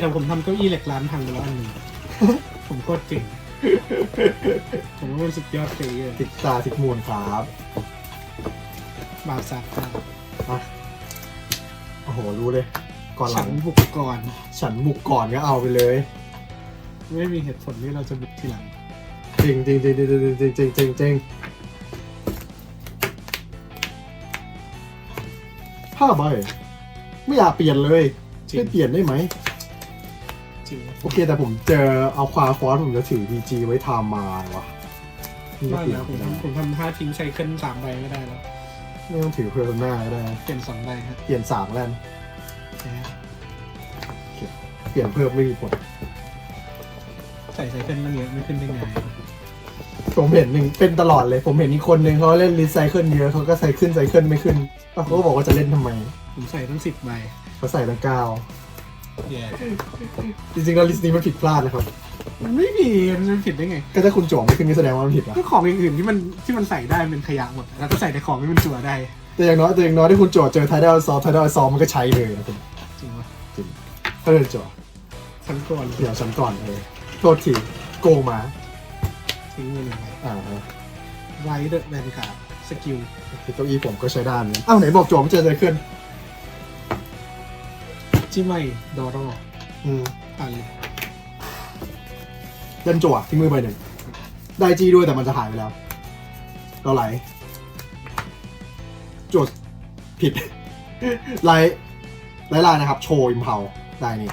แต่ผมทำเก้าอี้เหล็กร้านพังไปแล้วอันหนึ่งผมโคตรเก่งผมว่ามันสุดยอดเลยติดตาติดมูลครับบาปสาบตาอะโอ้โห รู้เลย ก่อนหลัฉังนบุกก่อนฉันบุกก่อนก็เอาไปเลย ไม่มีเหตุผลที่เราจะบุกทีหลัง จริงจริงจริงจริงจริงจริงจริงจริงจริงห้าใบไม่อยากเปลี่ยนเลยจริง ไม่เปลี่ยนได้ไหม จริงโอเคแต่ผมเจอเอาควาฟอสผมจะถือดีจีไว้ทำมาวะไม่ว่าเปลี่ยแล้นวผมไม่ได้ทำผมทำท่าทิ้งไซเคิลสามใบก็ได้แล้ว ไม่ต้องถือเพอร์หน้าก็ได้ เปลี่ยนสองใบครับเปลี่ยนสามแล้วกันนะฮะเปลี่ยนเพิ่มไม่มีผล ใส่ไซเคิลตั้งเยอะไม่ขึ้นได้ไงผมเห็นหนึ่งเป็นตลอดเลย ผมเห็นอีกคนหนึ่งเขาเล่นรีไซเคิลเยอะเขาก็ไซเคิลไซเคิลไม่ขึ้นแล้วเขาก็บอกว่าจะเล่นทำไมผมใส่ตั้งสิบใบเขาใส่ตั้งเก้าแย่ จริงๆแล้วลิสต์นี้มันผิดพลาดนะครับ มันไม่ผิดมันผิดได้ไง ก็ถ้าคุณจั่วไม่ขึ้นก็แสดงว่ามันผิดอะก็ของอย่างอื่นที่มันที่มันใส่ได้มันเป็นขยะหมด แล้วก็ใส่แต่ของที่มันจั่วได้ แต่อย่างน้อยแต่อย่างน้อยที่คุณจั่วเจอไทเดลซอฟไทเดลซอฟมันก็ใช้เลยนะคุณจริงปะจริงถ้าเดินจั่วชั้นก่อนเดี๋ยวฉันก่อนเลยโทษทีโกงมา ทิ้งมือหนึ่งใบอ่าฮะไวเดอร์แวนการ์ดสกิลคือเก้าอี้ผมก็ใช้ด้านนี้อ้าวไหนบอกจั่วไม่เจอไซเคิล จิไม่ดอรออืมอ่านเลยเล่นจั่วที่มือใบหนึ่งได้จีด้วยแต่มันจะหายไปแล้วเราไหลจั่วผิด ไลไลไลน์นะครับ โชว์อิมเพาได้นี่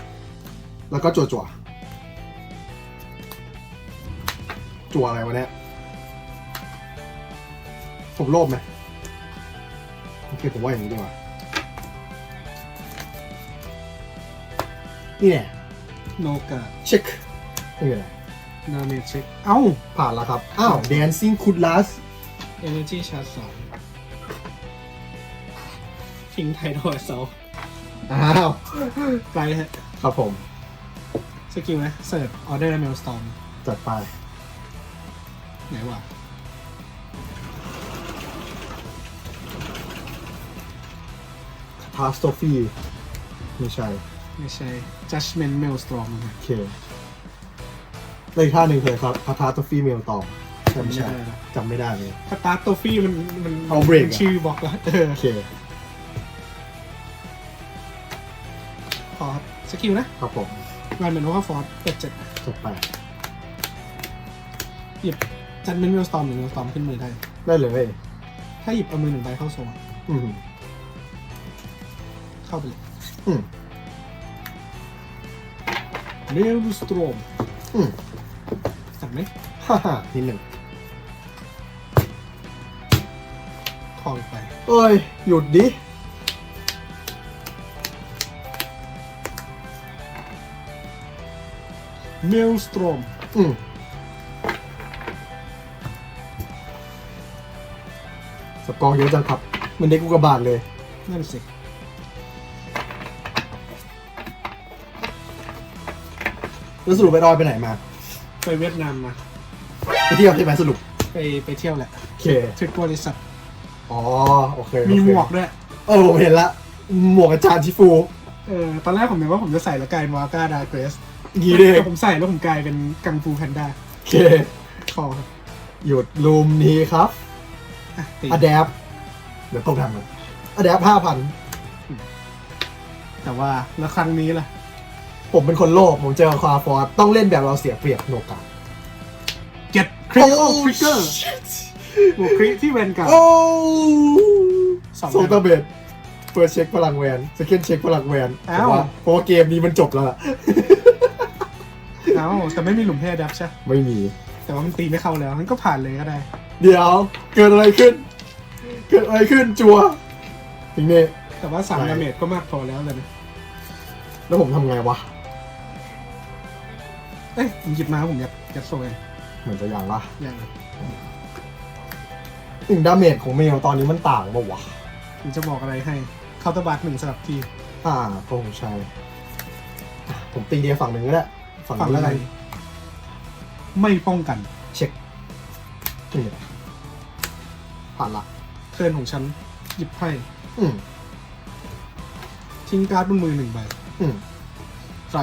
แล้วก็จั่วจั่วจั่วอะไรวะเนี่ยผมโลภไหมโอเคผมว่าอย่างนี้ดีกว่า นี่แน่โนกาเช็คไม่เป็นไรนาเมเช็ค เอ้า ผ่านแล้วครับ อ้าว Dancing Could Last Energy Charge สองทิ้งไทโดดโซอ้าว ไปฮะครับผม สกิลนะเสิร์ฟออเดอร์เมลสตอมจัดไป ไหนวะ Catastrophe ไม่ใช่ ไม่ใช่ Judgment Maelstrom นะฮะโอเคแล้วอีกท่าหนึ่งคือครับ Catastrophe Mail ตอมใช่ไม่ใช่จำไม่ได้ละจำไม่ได้เลยสตาร์ตโตฟี่มันมันเอา break มันชื่อบล็อกแล้วเออโอเคขอครับสกิลนะครับผมมันเป็นว่าฟอร์ดเปิดเจ็ดจัดไปหยิบจัดเมนเมลสตอมหรือเมลสตอมขึ้นมือได้ ได้เลยถ้าหยิบเอามือหนึ่งใบเข้าโซนอืมเข้าไปเลยอืม เมลสตรอมอืมจับไหมฮ่าฮ่านิดหนึ่งคออีกไป เอ้ย หยุดดิ เมลสตรอมอืมสกอร์เยอะจังครับ มันเด็กกุกบาทเลย นั่นสิ แล้วสรุปไปรอยไปไหนมา ไปเวียดนามมาไปเที่ยวใช่ไหมสรุปไปไปเที่ยวแหละโอเคทริปบริษัทอ๋อโอเคมีโอเคหมวกด้วย เออผมเห็นละหมวกอาจารย์ชิฟูเออตอนแรกผมนึกว่าผมจะใส่แล้วกลายเป็นวาก้าดาเกรสยีเด้แต่ผมใส่แล้วผมกลายเป็นกังฟูแพนด้าโอเคคอครับหยุดลุมนี้ครับอะตี a d a p เดี๋ยวต้องทำกัน a d a p ห้าพันแต่ว่าแล้วครั้งนี้ล่ะ ผมเป็นคนโลภผมเจอควาฟอร์ดต้องเล่นแบบเราเสียเปรียบโนกาเก็ตคริโอฟริกเกอร์บวกคริที่เวนการ์ดโอ้สองโซตาเบดเฟิร์สเช็คพลังแวนสเกนเช็คพลังแวนอ้าวแต่ว่าเพราะว่าเกมนี้มันจบแล้วล่ะเอ้าแต่ไม่มีหลุมเพศดับใช่ไม่มี แต่ว่ามันตีไม่เข้าแล้วมันก็ผ่านเลยก็ได้ เดี๋ยว เกิดอะไรขึ้น เกิดอะไรขึ้นจัวทีนี้แต่ว่าสามใช่ดาเมจก็มากพอแล้วเลยนะแล้วผมทำไงวะเอ้ยผมหยิบมาผมอยากยัดโซเองเหมือนจะอย่างละอย่างหนึ่งดาเมจของเมลตอนนี้มันต่างปะวะผมจะบอกอะไรให้เคาน์เตอร์บาร์หนึ่งสลับทีอ่าก็คงใช่อะผมตีเดียวฝั่งหนึ่งก็ได้ฝั่งฝั่งนี้อะไรไม่ป้องกันเช็คนี่ผ่านละ เทิร์นของฉันหยิบไพ่อืมทิ้งการ์ดบนมือหนึ่งใบอืมไร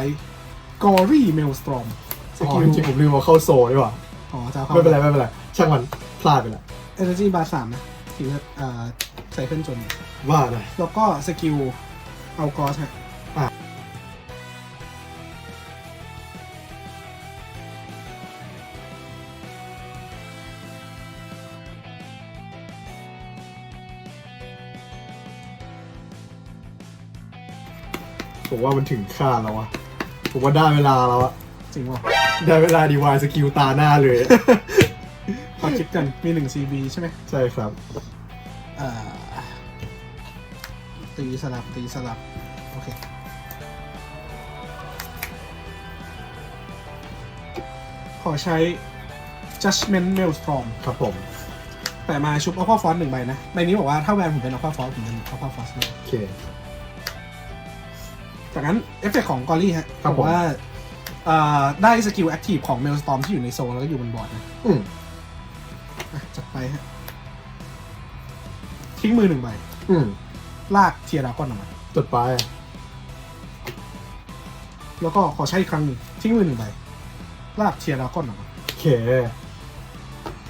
กอรี่เมลสตรอม สอ๋อกิลจริงๆผมลืมว่าเข้าโซดีกว่าอ๋อจะเอาเข้าไม่เป็นไรไม่เป็นไรช่างมันพลาดไปแล้วเอเนจีบาร์สามนะถึงจะอ่าใส่ขึ้นจน ว่าหน่อยแล้วก็สกิลเอากอสฮะผมว่ามันถึงคาดแล้ววะผมว่าได้เวลาแล้วอะจริงว่ะ ได้เวลาดีวายสกิลตาหน้าเลย ขอคิดกันมีหนึ่ง CB ใช่ไหมใช่ครับ อ่า ตีสลับตีสลับ โอเค ขอใช้ Judgment Maelstrom ครับผม แต่มาชุบ Aqua Force หนึ่งใบนะ ในนี้บอกว่าถ้าแวนผมเป็น Aqua Force ผมเป็น Aqua Force เลยโอเค จากนั้นเอฟเฟกของกอรี่ฮะครับบผมอกว่าอ่า ได้สกิลแอคทีฟของ Maelstrom ที่อยู่ในโซนแล้วก็อยู่บนบอร์ดนะอืมอะจัดไปฮะทิ้งมือหนึ่งใบอืมลากเทียร์ดากอนออกมา จดไปแล้วก็ขอใช้อีกครั้งหนึ่งทิ้งมือหนึ่งใบลากเทียร์ดากอนออกมา โอเค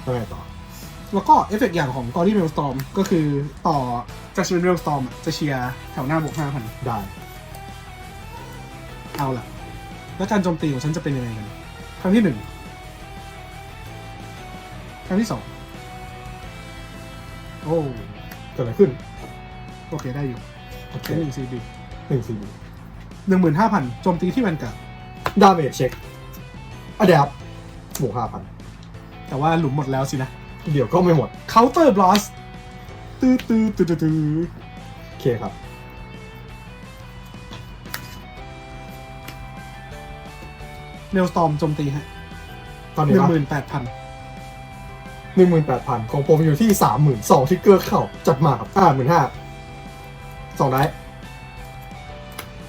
แล้วไงต่อ แล้วก็เอฟเฟกต์อย่างของกอรี่เมลสตอมก็คือต่อจัสมินเมลสตอมจะเชียร์แถวหน้าบวกห้าพันได้ เอาล่ะ แล้วการโจมตีของฉันจะเป็นยังไงกันครั้งที่หนึ่งครั้งที่สองโอ้เกิดอะไรขึ้นโอเคได้อยู่โอเคใช้หนึ่งซีบีหนึ่งสี่หนึ่งหมื่นห้าพันโจมตีที่แวนการ์ดดาเมจเช็คอะเดี๋ยวบวกห้าพันแต่ว่าหลุมหมดแล้วสินะ เดี๋ยวก็ไม่หมดเคาน์เตอร์บลอสตื้อตื้อตื้อตื้อตื้อโอเคครับ เมลสตอมโจมตีฮะตอนหนี้นึ่งปะหมื่นแปดพันหนึ่งหมื่นแปดพันของผมอยู่ที่สามหมื่นสองทิกเกอร์เข้าจัดมาครับอ่าหมื่นห้าสองได้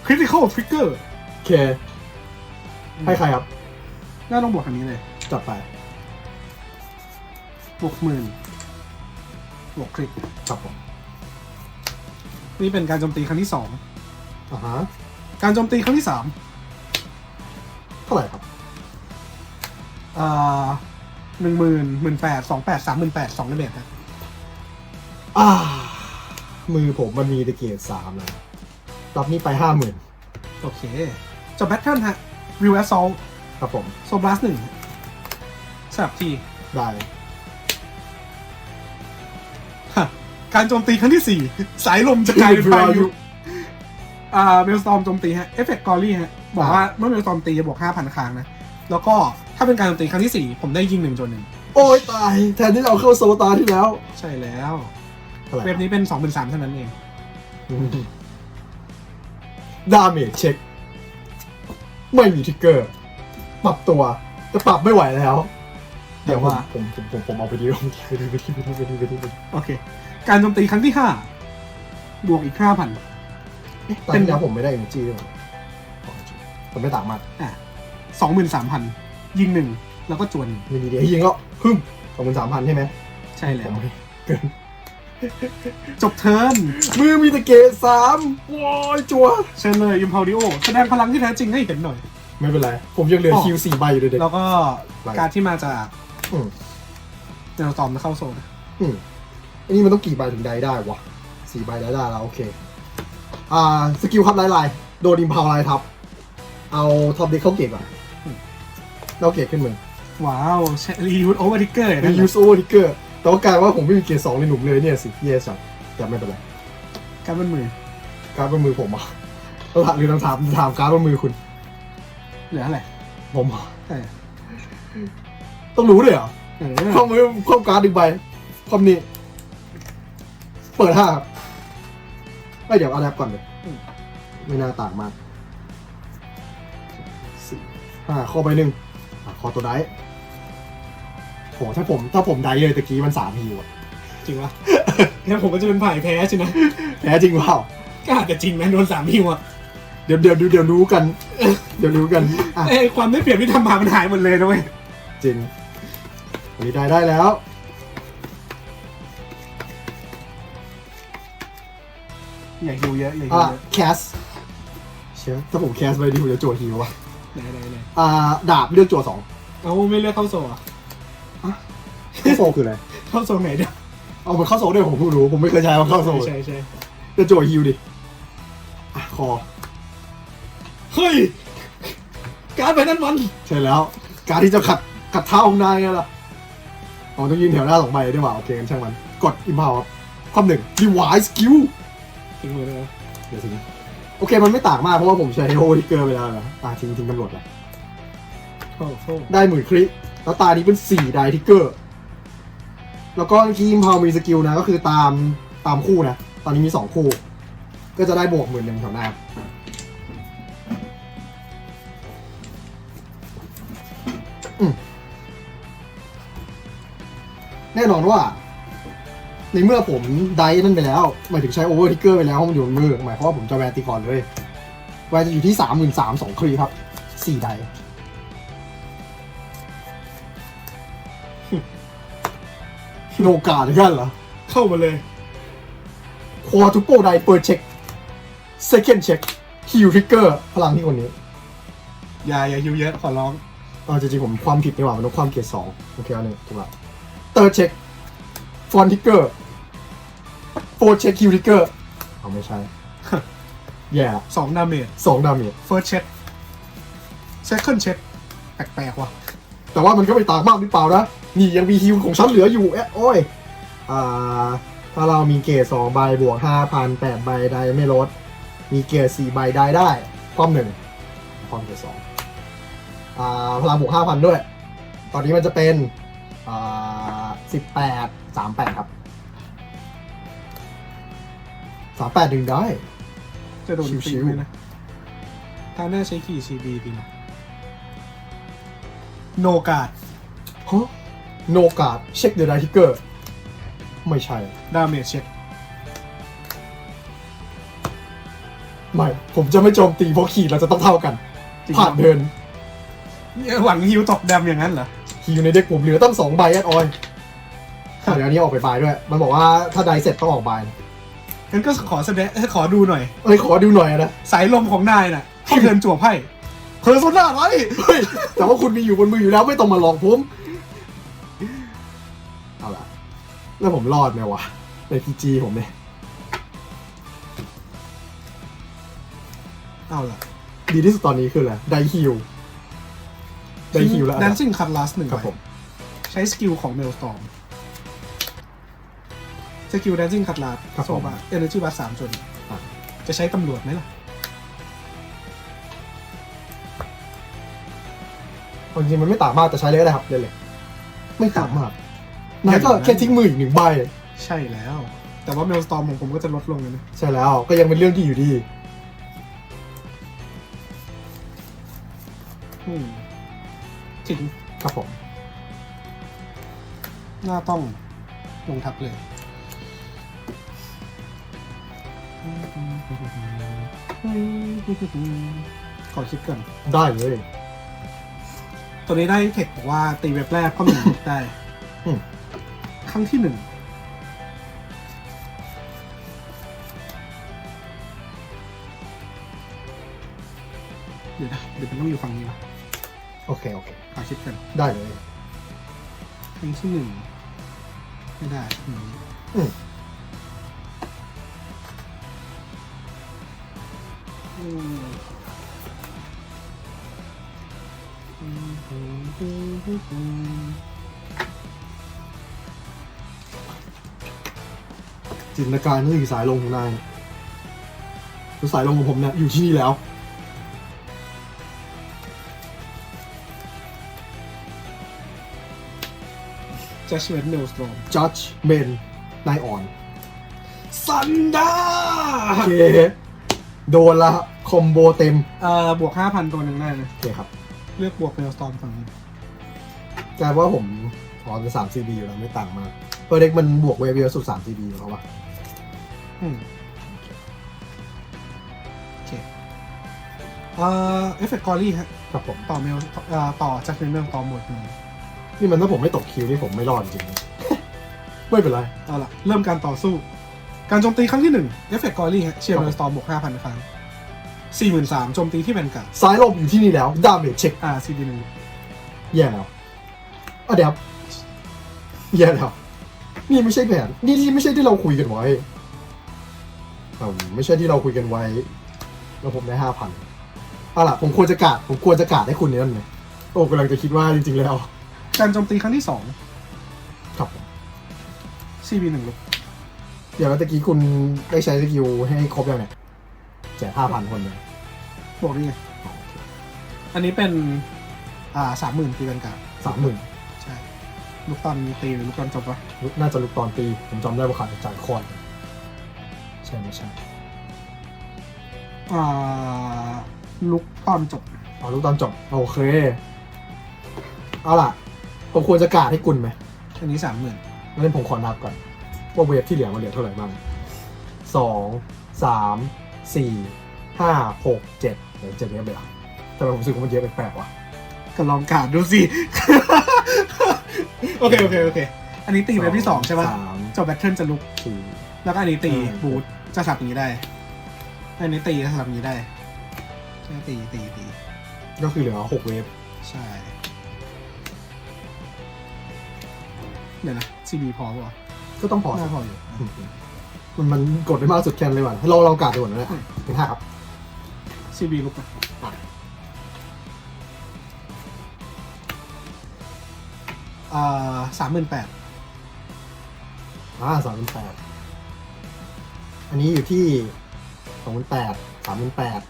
คริติคอลทริกเกอร์โอเค ให้ใครครับ น่าต้องบวกอันนี้เลยจัดไปบวกหมื่นบวกคริกครับผมนี่เป็นการโจมตีครั้งที่สอง อ่าฮะการโจมตีครั้งที่สามเท่าไหร่ครับอ่าหนึ่งหมื่นหมื่นแปดสองแปดสามหมื่นแปดสองเดเมจครับอ่า มือผมมันมีตะเกียบสามนะรับนี้ไปห้าหมื่นโอเคจบแพทเทิร์นฮะวิวแอสซอลครับผมโซบลัสหนึ่งสลับทีได้ฮะการโจมตีครั้งที่สี่สายลมจะกลายเป็นพายุอ่าเมลสตอมโจมตีฮะ เอฟเฟกต์กอรี่ฮะ บอกว่าเมื่อเมลสตอมตีจะบวกห้าพันครั้งนะ แล้วก็ถ้าเป็นการโจมตีครั้งที่สี่ผมได้ยิงหนึ่งจนหนึ่งโอ้ยตาย แทนที่เราเข้าโซตาที่แล้ว ใช่แล้วเท่าไหร่เว็บนี้เป็นสองเป็นสามเท่านั้นเองดาเมจเช็ค ไม่มีทริกเกอร์ ปรับตัวจะปรับไม่ไหวแล้ว เดี๋ยวว่าผมผมผมผมเอาไปดีลงไปดีไปดีไปดีไปดีไปดีไปดีโอเค การโจมตีครั้งที่ห้าบวกอีกห้าพันตอนที่แล้วผมไม่ได้เอเนจีด้วยมั้ย ผมไม่ต่างมากอะสองหมื่นสามพันยิงหนึ่งแล้วก็จวนหนึ่งมีดีเดียวยิงก็พึ่มสองพันสามพันใช่ไหมใช่แล้ผว มไม่เกินจบเทิร์นมือมีตะเกตสามว้ายจัว เชิญเลยอิมพาวดิโอแสดงพลังที่แท้จริงให้เห็นหน่อย ไม่เป็นไร ผมยังเหลืออ๋อ คิวสี่ใบอยู่เลยเด็ก แล้วก็ไป การที่มาจากอืมแนวตอมเข้าโซนอืมอันนี้มันต้องกี่ใบถึงได้ได้วะสี่ใบได้ได้แล้วโอเค อ่า สกิลครับไลน์ไลน์โดนอิมพาวไลน์ทับ เอาท็อปเด็กเข้าเกตก่อนเราเกตขึ้นมือว้าวใช้รียูสโอเวอร์ดิกเกอร์เป็นยูสโอทิกเกอร์แต่ว่ากลายว่าผมไม่มีเกตสองในหนุ่มเลยเนี่ยสิเยสัตแต่ไม่เป็นไรการเป็นมือการดบนมือผมอะต้องถามหรือต้องถามถามการดบนมือคุณเหลืออะไรผมอะใช่ต้องรู้เลยเหรอเออความมือความการดดึงใบความนี้ เปิดห้าครับไม่เดี๋ยวเอาแรปก่อนเลยไม่น่าต่างมาก สี่ห้าข้อใบหนึ่งอะคอตัวได้โหถ้าผมถ้าผมได้เลยตะกี้มันสามฮิวอะจริงวะงั้นผมก็จะเป็นฝ่ายแพ้ใช่ไหมแพ้จริงเปล่าก็อาจจะจริงนะโดนสามพิวอะเดี๋ยวเดี๋ยวเดี๋ยวเดี๋ยวรู้กัน เดี๋ยวรู้กันอะเอ้ยความได้เปรียบที่ทำมามันหายหมดเลยนะเว้ยจริงวันนี้ได้ได้แล้ว อย่าฮิวเยอะอย่าฮิวอะเยอะ แคสเชชื่อถ้าผมแคสไปดีผมจะจั่วฮิวว่ะ ไหนไหนไหนอ่าดาบเลือกจั่วสองเอาไม่เลือกเข้าโซ่อะเข้าโซคืออะไร เข้าโซ่ไหนเดียวเอามันเข้าโซด้วยผมเพิ่งรู้ผมไม่เคยใช้มันเข้าโซใช่ใช่จะจั่วฮิวดิอะคอเฮ้ย การดไปนั้นมัน ใช่แล้ว การที่จะขัดขัดเท้าของนายไงล่ะอ๋อต้องยืนแถวหน้าสองใบด้วยว่ะโอเคงั้นช่างมัน กดอิมพาวความหนึ่งรีวายสกิลทิ้งมือเลยนะเดี๋ยวสิ โอเคมันไม่ต่างมากเพราะว่าผมใช้โอทิกเกอร์ไปแล้วนะอะทิ้งทิ้งตำรวจเลยโอ้โหได้หมื่นคริแล้วตานี้เป็นสี่ไดทิกเกอร์ แล้วก็เมื่อกี้อิมพาวมีสกิลนะ ก็คือตามตามคู่นะ ตอนนี้มีสองคู่ ก็จะได้บวกหมื่นหนึ่งแถวหน้าอืมแน่นอนว่า ในเมื่อผมไดนั่นไปแล้วหมายถึงใช้โอเวอร์ทิกเกอร์ไปแล้วเพราะมันอยู่บนมือหมายความว่าผมจะแวนตีก่อนเลยแวนจะอยู่ที่สามหมื่นสามสองครีครับสี่ไดโนกาหรือกันเหรอ เข้ามาเลยควอทูโปไดเปิดเช็ค second check ฮิวทริกเกอร์พลังที่คนนี้ อย่าอย่าหิวเยอะขอร้องเออจริงๆผมความผิดนี่หว่ามันต้องความเกียร์สองโอเคเอาหนึ่งถูกละ third check ฟอนทริกเกอร์ fourth check ฮิวทริกเกอร์เอาไม่ใช่ แย่ละสองดาเมจสองดาเมจ first check second check แปลกๆว่ะ แต่ว่ามันก็ไม่ต่างมากหรือเปล่านะ นี่ยังมีฮิวของฉันเหลืออยู่เอ๊ะโอ้ย อ่า ถ้าเรามีเกรดสองใบบวกห้าพันแปดใบได้ไม่ลด มีเกรดสี่ใบได้ได้ความหนึ่งความเกรดสองอ่าพลังบวกห้าพันด้วย ตอนนี้มันจะเป็น อ่า สิบแปดสามแปดครับสามแปดดึงได้ จะโดนชิตีวๆไหมนะถ้าหน้าใช้ขี่ CB ดีนะโนกาดฮะโนกาดเช็คเดอะไดทิกเกอร์ ไม่ใช่ ดาเมจเช็ค ไม่ ผมจะไม่โจมตีเพราะขีดเราจะต้องเท่ากัน จริงผ่านเดินหวังฮิวตกแดมอย่างนั้นเหรอฮีอยู่ในเด็กผมเหลือตั้งสองใบแอดออยอะ เดี๋ยวอันนี้ออกไปบายด้วย มันบอกว่าถ้าไดเสร็จต้องออกบายงั้นก็ขอแสดงขอดูหน่อย เอ้ยขอดูหน่อยนะสายลมของนายน่ะเข้าเทิร์นจั่วไพ่เพอร์โซน่าไรเฮ้ยแต่ว่าคุณมีอยู่บนมืออยู่แล้วไม่ต้องมาหลอกผมเอาล่ะแล้วผมรอดไหมวะในพีจีผมเนี่ยเอาล่ะดีที่สุดตอนนี้คืออะไรไดฮิลไดฮิลแล้วแดนซิ่งคัตลัสหนึ่งครับผม ใช้สกิลของเมลสตอม สกิลแดนซิ่งคัตลัสครับโซผมบาเอเนจีบาสามจนอะจะใช้ตำรวจไหมล่ะจริงๆมันไม่ต่างมากแต่ใช้เลยก็ได้ครับเล่นเลยไม่ต่างมากนายก็แค่ทิ้งมืออีกหนึ่งใบใช่แล้ว แต่ว่าเมลสตอมของผมก็จะลดลงเลยนะใช่แล้วก็ยังเป็นเรื่องที่อยู่ดี อืมถึงครับผมหน้าต้องลงทับเลย ขอคิดก่อนได้เลย ตัวนี้ได้เทคบอกว่าตีเว็บแรกก็หนึ่งได้อืมครั้งที่หนึ่งเดี๋ยวนะเดี๋ยวมันต้องอยู่ฝั่งนี้วะโอเค โอเค ขอคิดกัน ได้เลยครั้งที่หนึ่งไม่ได้อืม จินตนาการนั่นคือสายลงของนายคือสายลงของผมเนี่ยอยู่ที่นี่แล้วจัชเวนเมลสโตรม Judge Men นายอ่อนซันดาโอเค โดนละ คอมโบเต็มเอ่อบวกห้าพันตัวหนึ่งได้นะโอเคครับ เลือกบวกเมลสตอมฝั่งนี้กลายว่าผมพอเป็นสาม CB อยู่แล้วไม่ต่างมากเปอร์เด็กมันบวกเวฟเยอะสุดสาม CB อยู่แล้ววะอืมโอเคเอ่อเอฟเฟกต์กอรี่ฮะครับผม ต่อเมลเอ่อต่อจากเมลต่อหมวดหนึ่งนี่มันถ้าผมไม่ตกคิวนี่ผมไม่รอดจริงๆไม่เป็นไร เอาล่ะ เริ่มการต่อสู้ การโจมตีครั้งที่หนึ่งเอฟเฟกต์กอรี่ฮะเชียร์เมลสตอมบวกห้าพันครั้ง สี่หมื่นสามโจมตีที่แวนการ์ดสายลมอยู่ที่นี่แล้วดาเมจเช็คอ่าซีบีหนึ่งแย่แล้วอะเดี๋ยวแย่แล้วนี่ไม่ใช่แผนนี่ที่ไม่ใช่ที่เราคุยกันไว้อืมไม่ใช่ที่เราคุยกันไว้ แล้วผมได้ห้าพันเอาล่ะผมควรจะกาดผมควรจะกาดให้คุณเนี่ยนั่นไงโอ้กำลังจะคิดว่าจริงๆแล้ว การโจมตีครั้งที่สองครับผมซีบีหนึ่งลูกเดี๋ยวเมื่อกี้คุณได้ใช้สกิลให้ครบยังเนี่ย แจกห้าพันคนเนี่ยบอกได้ไงอันนี้เป็นอ่าสามหมื่นตีแวนการ์ดสามหมื่นใช่ ลูกตอนตีหรือลูกตอนจบปะน่าจะลุกตอนตี ผมจำได้ว่าขาดจ่ายคอนใช่ไม่ใช่อ่าลูกตอนจบเอาลุกตอนจบ โอเค เอาล่ะ ผมควรจะกาดให้คุณไหมอันนี้สามหมื่นงั้นผมขอนับก่อน ว่าเวฟที่เหลือมันเหลือเท่าไหร่บ้างสองสาม สี่ห้าหกเจ็ดเดี๋ยวเจ็ดเวฟเลยอะทำไมผมรู้สึกว่ามันเยอะแปลกๆวะก็ลองการ์ดดูสิ โอเค โอเค โอเค อันนี้ตีแบบที่สองใช่ปะสามจบแบทเทิลจะลุก สี่ แล้วก็อันนี้ตีอืม บูทจะสลับอย่างนี้ได้ อันนี้ตีจะสลับอย่างนี้ได้ใช่ตีตีตี ก็คือเหลือหกเวฟใช่ เดี๋ยวนะซีบีพอป่ะก็ต้องพอสิน่าพออยู่มั นมันกดได้มากสุดแค่นั้นเลยว่ะให้เราเรากาดดูก่อนนะเนี่ยเป็นห้าครับซีบีลุกไปอ่าสามหมื่นแปดอ่าสามพันแปดอันนี้อยู่ที่สองพันแปดสามพันแปด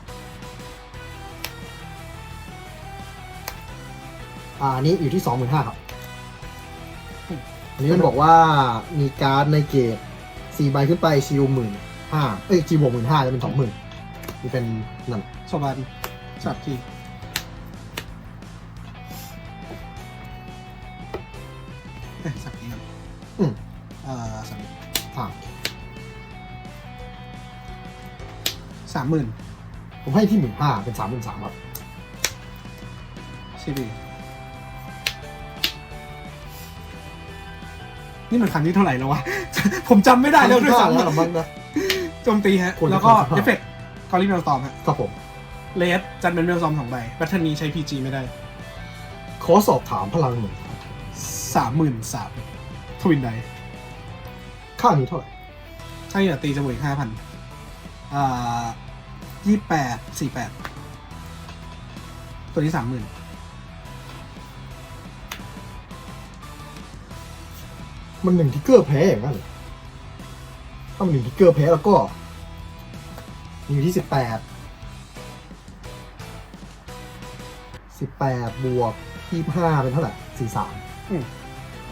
อ่าอันนี้อยู่ที่สองหมื่นห้าครับ อันนี้มันบอกว่ามีการ์ดในเกต สี่ใบขึ้นไปชิลหมื่นห้าเอ้ยชิลบวกหมื่นห้าจะเป็นสองหมื่นนี่เป็นนั่นสบันสับทีเอ้ยสับทีครับอืมอ่าสามอ่าสามหมื่นผมให้ที่หมื่นห้าเป็นสามหมื่นสามครับซี นี่มันครั้งที่เท่าไหร่แล้ววะ ผมจำไม่ได้แล้วด้วยครั้ซ้งที่ห้าแล้วมั้งนะำโจมตีฮะควรจะแล้วก็ครั้งที่ห้าเอฟเฟกต์กอริเมลตอมฮะครับผมเลสจัดเป็นเมลซอมสองใบแบตเทิลนี้ใช้ PG ไม่ได้ ขอสอบถามพลังหนึ่งสามหมื่นสามทวินไดค่านี้เท่าไหร่ใช่เหรอตีจะบวกอีกห้าพันอ่ายี่แปดสี่แปดตัวนี้สามหมื่น มันหนึ่งทิกเกอร์แพ้อย่างนั้นเหรอถ้ามันหนึ่งทิกเกอร์แพ้แล้วก็ อยู่ที่สิบแปดสิบแปดบวกยี่ห้าเป็นเท่าไหร่สี่สามอืม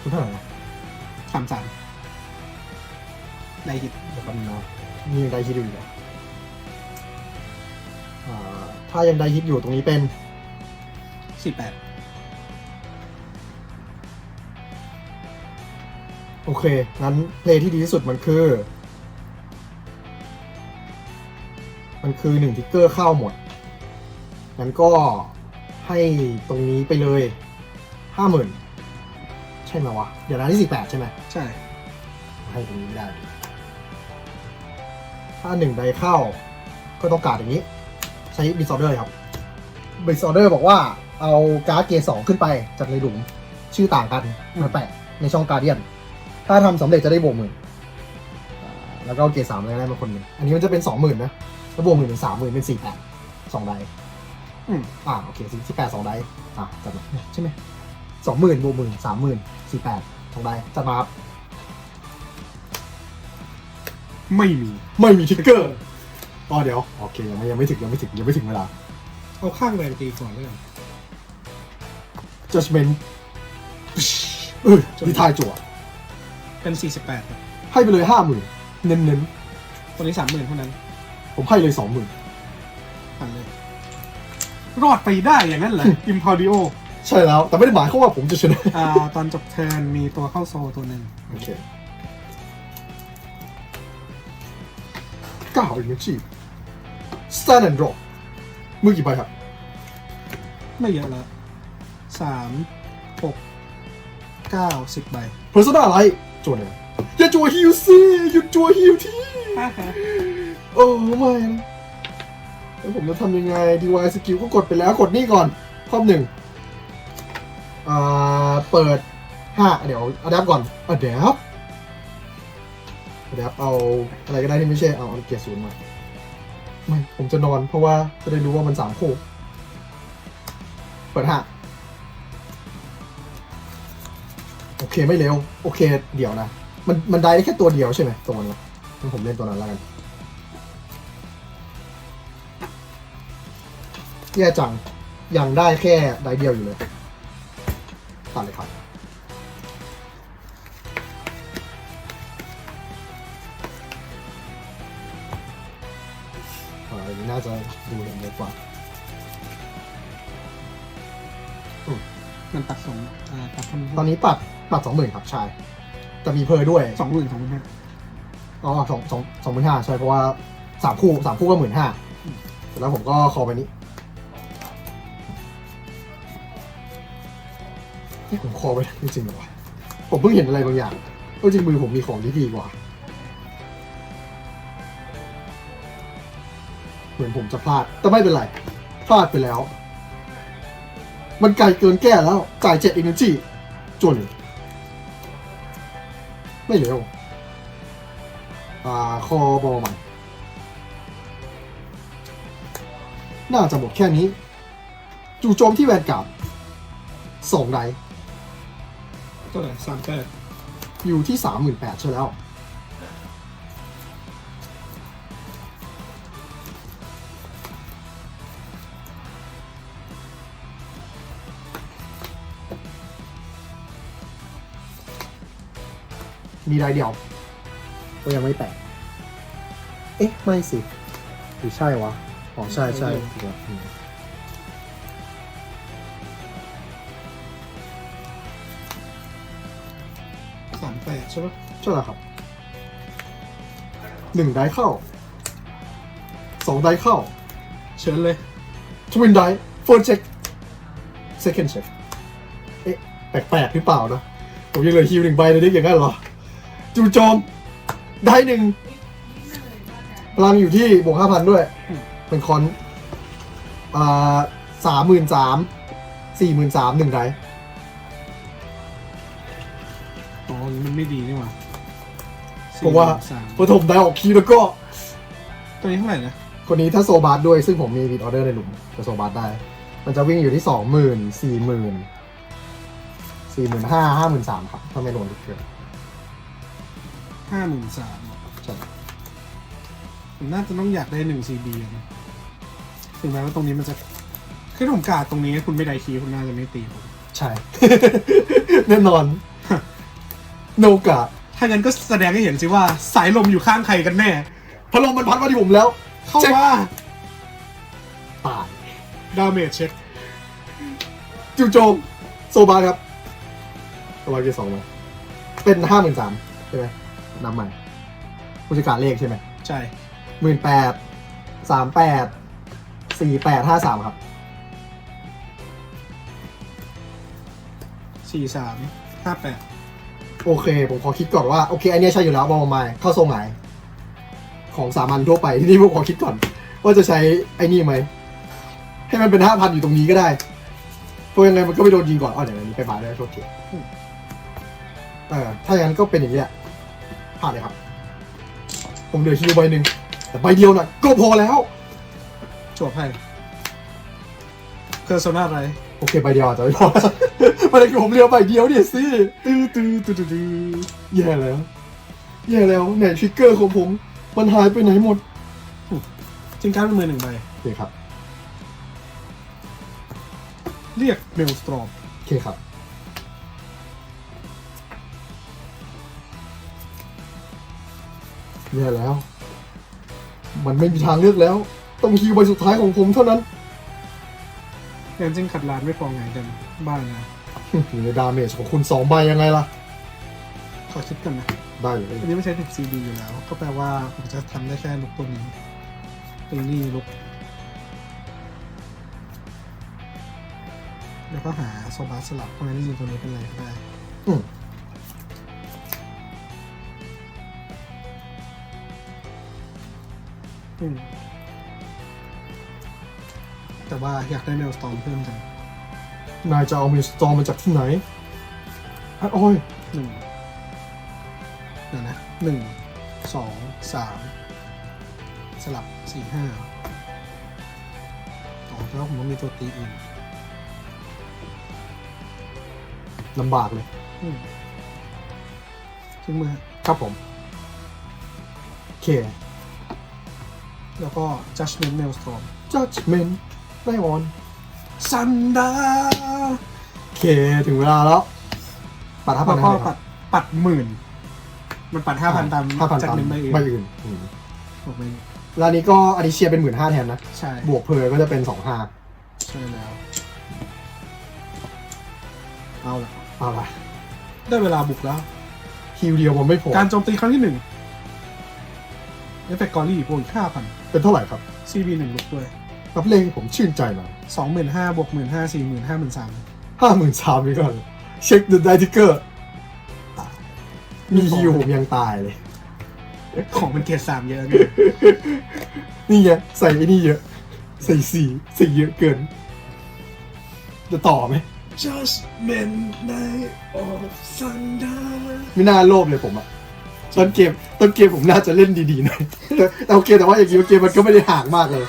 คุณเท่าไหร่นะสามสามในฮิตเดี๋ยวแป๊บนึงนะนี่ยังได้ฮิตอยู่อีกเหรออ่าถ้ายังได้ฮิตอยู่ตรงนี้เป็นสี่แปด โอเค งั้นเพลย์ที่ดีที่สุดมันคือ มันคือหนึ่งทิกเกอร์เข้าหมด งั้นก็ให้ตรงนี้ไปเลยห้าหมื่นใช่ไหมวะ เดี๋ยวนะที่สี่แปดใช่ไหมใช่ ให้ตรงนี้ไม่ได้ ถ้าหนึ่งใดเข้า ก็ต้องการดอย่างนี้ ใช้บิสออเดอร์ครับบิสออเดอร์บอกว่าเอาการ์ดเกรดสองขึ้นไปจากในหลุม ชื่อต่างกันมาแปะในช่องการเดียน ถ้าทำสำเร็จจะได้บวกหมื่นอ่าแล้วก็เอาเกรดสามเลยได้มาคนหนึ่งอันนี้มันจะเป็นสองหมื่นนะแล้วบวกหมื่นเป็นสามหมื่นเป็นสี่แปดสองใดอืมอ่าโอเคสี่แปดสองใดอะจัดมาใช่ไหมสองหมื่นบวกหมื่นสามหมื่นสี่แปดสองใดจัดมาครับไม่มี ไม่มีทิกเกอร์อ๋อเดี๋ยวโอเคยังไม่ยังไม่ถึงยังไม่ถึงยังไม่ถึงเวลา เอาข้างแวนตีก่อนเลย judgment เออดีทายจั่ว เป็นสี่สิบแปดให้ไปเลยห้าหมื่นเน้นเน้นตัวนี้สามหมื่นเท่านั้นๆผมให้เลยสองหมื่นผ่านเลย รอดไปได้อย่างนั้นเหรอ อิมพอดิโอ ใช่แล้ว แต่ไม่ได้หมายความว่าผมจะชนะอ่า ตอนจบเทิร์นมีตัวเข้าโซลตัวหนึ่งโอเคเก้าอินชี stand and drop มือกี่ใบครับ ไม่เยอะแล้วสามหกเก้าสิบใบ persona อะไร จวนึ่งอย่าจั่วฮิวสิหยุดจั่วฮิวทีโอ้ไม่นะแล้วผมจะทำยังไง DY สกิลก็กดไปแล้วกดนี่ก่อนครอบหนึ่งอ่าเปิดห้าเดี๋ยวอัดแอปก่อนอัดแอปอัดแอปเอาอะไรก็ได้ที่ไม่ใช่เอาเอาเกียร์ศูนย์มาไม่ผมจะนอนเพราะว่าจะได้รู้ว่ามันสามคู่เปิดห้า เคไม่เร็ว โอเค เดี๋ยวนะ มันมันได้แค่ตัวเดียวใช่ไหมตัวนั้นงั้นผมเล่นตัวนั้นแล้วกันแย่จัง ยังได้แค่ได้เดียวอยู่เลยตัดเลยครับอ่าอันนี้น่าจะดูเยอะกว่ามันตัดสองอ่าตัดคนตอนนี้ปัด ปัดสองหมื่นครับใช่ แต่มีเพอร์ด้วยสองหมื่นสองหมื่นห้าอ๋อสองสองสองหมื่นห้าใช่เพราะว่าสามคู่สามคู่ก็หมื่นห้าเสร็จแล้วผมก็คอไปนี้นี่ผมคอไปจริงๆเหรอวะผมเพิ่งเห็นอะไรบางอย่างเออจริงมือผมมีของที่ดีกว่า เหมือนผมจะพลาด แต่ไม่เป็นไร พลาดไปแล้ว มันไกลเกินแก้แล้ว จ่ายเจ็ดเอเนจีจวนเลย ไม่เร็ว อ่า คอบอใหม่ น่าจะหมดแค่นี้ จู่โจมที่แวนการ์ดสองไดเท่าไหร่สามแปดอยู่ที่สามหมื่นแปดใช่แล้ว มีรายเดียวก็ยังไม่แตก เอ๊ะ ไม่สิ หรือใช่วะ อ๋อ ใช่ใช่ถูกแล้วอืมสามแปดใช่ปะใช่แล้วครับ หนึ่งได้เข้า สองได้เข้า เชิญเลย ทวินไดเฟิร์สเช็คเซคันด์เช็ค เอ๊ะ แปลกๆหรือเปล่านะ ผมยังเหลือฮิวหนึ่งใบในเด็กอย่างนั้นเหรอ จู่โจม ได้หนึ่งพลังอยู่ที่บวกห้าพันด้วย เป็นคอนอ่าสามหมื่นสามสี่หมื่นสามหนึ่งไดอ๋อมันไม่ดีนี่หว่าเพราะว่าสามปฐมได้ออกคีย์แล้วก็ ตัวนี้เท่าไหร่นะ คนนี้ถ้าโซบาร์ด้วยซึ่งผมมีบิดออเดอร์ในหลุมจะโซบาร์ได้ มันจะวิ่งอยู่ที่สองหมื่นสี่หมื่นสี่หมื่นห้าห้าหมื่นสามครับ ถ้าไม่รวมทุกเกือน ห้าหมื่นสามใช่ผมน่าจะต้องอยากได้หนึ่งซีบีนะถึงแม้ว่าตรงนี้มันจะคือผมกาดตรงนี้คุณไม่ได้คีย์คุณน่าจะไม่ตีผมใช่ แน่นอน โนกะถ้างั้นก็แสดงให้เห็นสิว่าสายลมอยู่ข้างใครกันแน่พลังมันพัดมาที่ผมแล้ว เข้าช็คว่าตายดาเมจเช็คจู่โจมโซบาร์ครับโซบาร์เกียร์สองมาเป็นห้าหมื่นสามใช่ไหม นำใหม่ผู้จัดการเลขใช่ไหมใช่ หมื่นแปดสามแปดสี่แปดห้าสามครับสี่สามห้าแปดโอเค ผมขอคิดก่อนว่าโอเคอันเนี้ยใช่อยู่แล้วบอลไม้เข้าทรงไหนของสามัญทั่วไปที่นี่ผมขอคิดก่อน ว่าจะใช้ไอ้นี่ไหม ให้มันเป็นห้าพันอยู่ตรงนี้ก็ได้เพราะยังไงมันก็ไม่โดนยิงก่อนอ๋อเดี๋ยวอันนี้ไปบาร์ได้โทษทีเออถ้าอย่างนั้นก็เป็นอย่างนี้แหละ ผ่านเลยครับ ผมเหลือคิวใบหนึ่งแต่ใบเดียวน่ะก็พอแล้วจวบให้เพอร์โซนาอะไร โอเค ใบเดียวอาจจะไม่พอประเด็นคือผมเหลือใบเดียวเนี่ยสิตื้อตื้อตื้อตื้อตื้อแย่แล้ว แย่แล้วไหนทริกเกอร์ของผม มันหายไปไหนหมดทิ้งการ์ดเป็นมือหนึ่งใบโอเคครับ เรียกเมลสตรอมโอเคครับ แย่แล้ว มันไม่มีทางเลือกแล้ว ต้องฮิวใบสุดท้ายของผมเท่านั้นแอนจิงขัดลานไม่พอไงกันบ้างนะอยู่ในดาเมจของคุณสองใบยังไงล่ะ ขอคิดกันนะ ได้อยู่เลย อันนี้ไม่ใช่ถึงซีดีอยู่แล้ว ก็แปลว่าผมจะทำได้แค่ลุกตัวนี้ตีนี่ลุก แล้วก็หาโซบาสลับเพราะงั้นยิงตัวนี้เป็นอะไรก็ได้ แต่ว่าอยากได้เมลสตอมเพิ่มจังนายจะเอามิสตอมมาจากที่ไหนอะโอ้ยหนึ่งเดี๋ยวนะหนึ่งสองสามสลับสี่ห้าอ๋อแล้วผมต้องมีตัวตีอื่นลำบากเลยอืมทิ้งมือครับผมโอเค แล้วก็ judgment maelstrom judgment ได้ออนซันดาโอเค ถึงเวลาแล้ว ปัดห้าพัแล้นวก็ปัดปัดหมื่น มันปัดห้าพันตามห้าพันจากตามเน้นใบอื่นใบอื่นอืมบอกไม่แล้วอันนี้ก็อันนี้เชียร์เป็นหมื่นห้าแทนนะ ใช่บวกเพอก็จะเป็นสองห้าใช่แล้ว เอาละเอาละได้เวลาบุกแล้วคิวเดียวมันไม่พอการโจมตีครั้งที่หนึ่งเอฟเฟกต์กอรี่บวกอีกห้าพัน เป็นเท่าไหร่ครับซีบีหนึ่งลุกด้วยรับเลงผมชื่นใจหน่อยสองหมื่นห้าบวกหมื่นห้าสี่หมื่นห้าหมื่นสามห้าหมื่นสามไปก่อนเช็คดูไดทิกเกอร์มีฮิวผมยังตายเลย ของมันเกียร์สามเยอะไงนี่ไงใส่ไอ้นี่เยอะ ใส่สีใส่เยอะเกิน จะต่อไหม Judgment Night of Thunder ไม่น่าโลภเลยผมอะ ต้นเกมต้นเกมผมน่าจะเล่นดีๆหน่อยแต่แต่โอเคแต่ว่าอย่างนี้เกมมันก็ไม่ได้ห่างมากเลย